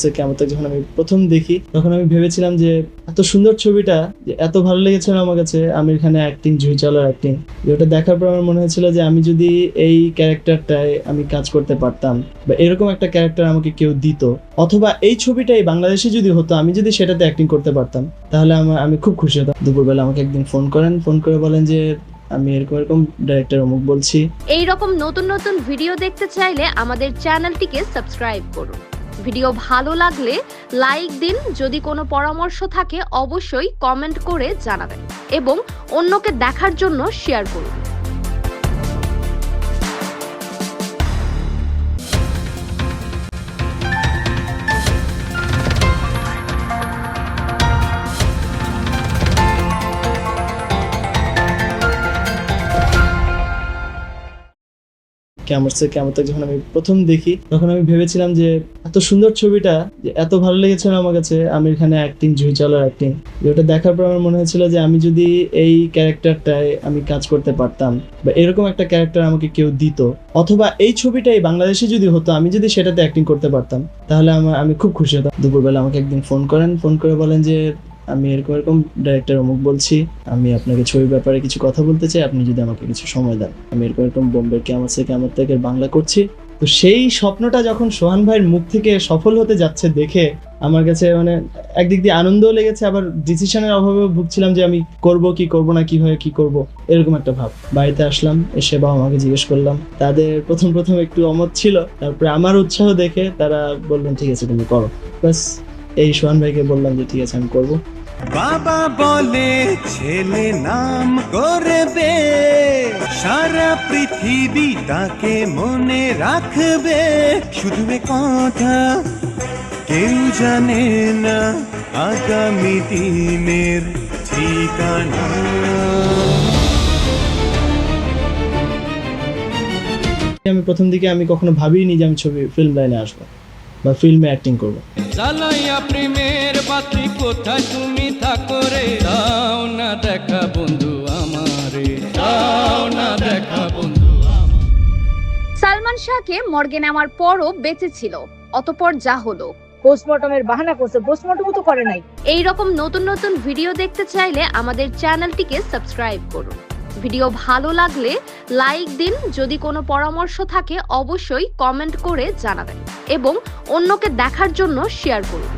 সে কেমন যখন আমি প্রথম দেখি, তখন আমি ভেবেছিলাম যে এত সুন্দর ছবিটা এত ভালো লেগেছিল আমার কাছে আমির খানের অ্যাক্টিং জুহি চাওলার অ্যাক্টিং ওটা দেখার পর আমার মনে হয়েছিল যে আমি যদি এই ক্যারেক্টারটায় আমি কাজ করতে পারতাম, বা এরকম একটা ক্যারেক্টার আমাকে কেউ দিত, অথবা এই ছবিটাই বাংলাদেশে যদি হতো, আমি যদি সেটাতে অ্যাক্টিং করতে পারতাম, তাহলে আমার, আমি খুব খুশি হতাম। দুপুরবেলা আমাকে একদিন ফোন করেন ফোন করে বলেন যে আমি এরকম এরকম ডাইরেক্টর অমুক বলছি। এই রকম নতুন নতুন ভিডিও দেখতে চাইলে আমাদের চ্যানেলটিকে সাবস্ক্রাইব করুন। ভিডিও ভালো লাগলে লাইক দিন। যদি কোনো পরামর্শ থাকে, অবশ্যই কমেন্ট করে জানাবেন এবং অন্যকে দেখার জন্য শেয়ার করুন। কেমন সে যখন আমি প্রথম দেখি, তখন আমি ভেবেছিলাম যে এত সুন্দর ছবিটা, যে এত ভালো লেগেছিল আমার কাছে, আমির খানের অ্যাক্টিং জুহি চাওলার অ্যাক্টিং ওটা দেখার পর আমার মনে হয়েছিল যে আমি যদি এই ক্যারেক্টারটায় আমি কাজ করতে পারতাম, বা এরকম একটা ক্যারেক্টার আমাকে কেউ দিত, অথবা এই ছবিটাই বাংলাদেশে যদি হতো, আমি যদি সেটাতে অ্যাক্টিং করতে পারতাম, তাহলে আমার, আমি খুব খুশি হতাম। দুপুরবেলা আমাকে একদিন ফোন করেন ফোন করে বলেন যে আমি এরকম এরকম ডাইরেক্টর অমুক বলছি, আমি আপনাকে ছবির ব্যাপারে কিছু কথা বলতে চাই, আপনি যদি আমাকে কিছু সময় দেন। আমি এরকম এরকম বোম্বের কেমন থেকে আমার থেকে বাংলা করছি। তো সেই স্বপ্নটা যখন সোহান ভাইয়ের মুখ থেকে সফল হতে যাচ্ছে দেখে, আমার কাছে মানে একদিক দিয়ে আনন্দও লেগেছে, আবার ডিসিশনের অভাবে ভুগছিলাম যে আমি করব কি করব না, কীভাবে কি করব, এরকম একটা ভাব। বাড়িতে আসলাম, এসে বাবা মাকে জিজ্ঞেস করলাম, তাদের প্রথম প্রথম একটু অমত ছিল, তারপরে আমার উৎসাহ দেখে তারা বললেন, ঠিক আছে, তুমি করো। বাস এই সোহান ভাইকে বললাম যে ঠিক আছে আমি করব। বাবা বলে ছেলে নাম করবে। সারা পৃথিবী তাকে মনে রাখবে। শুধু কথা কেউ জানে না আগামী দিনের ঠিকানা। আমি প্রথম দিকে আমি কখনো ভাবিনি যে আমি ছবি ফিল্ম লাইনে আসব। বা ফিল্মে অ্যাক্টিং করব। জ্বালাইয়া প্রেমের বাতি কোথায়? তুমি থাকো রে দাও না দেখা বন্ধু আমারে দাও না দেখা বন্ধু সালমান শাহকে মর্গে নেওয়ার পরও বেঁচে ছিল অতপর যা হলো। পোস্টমর্টমের বাহানা করছে পোস্টমর্টমও তো করে নাই। এই রকম নতুন নতুন ভিডিও দেখতে চাইলে আমাদের চ্যানেলটিকে সাবস্ক্রাইব করুন। ভিডিও ভালো লাগলে লাইক দিন। যদি কোনো পরামর্শ থাকে, অবশ্যই কমেন্ট করে জানাবেন এবং অন্যকে দেখার জন্য শেয়ার করুন।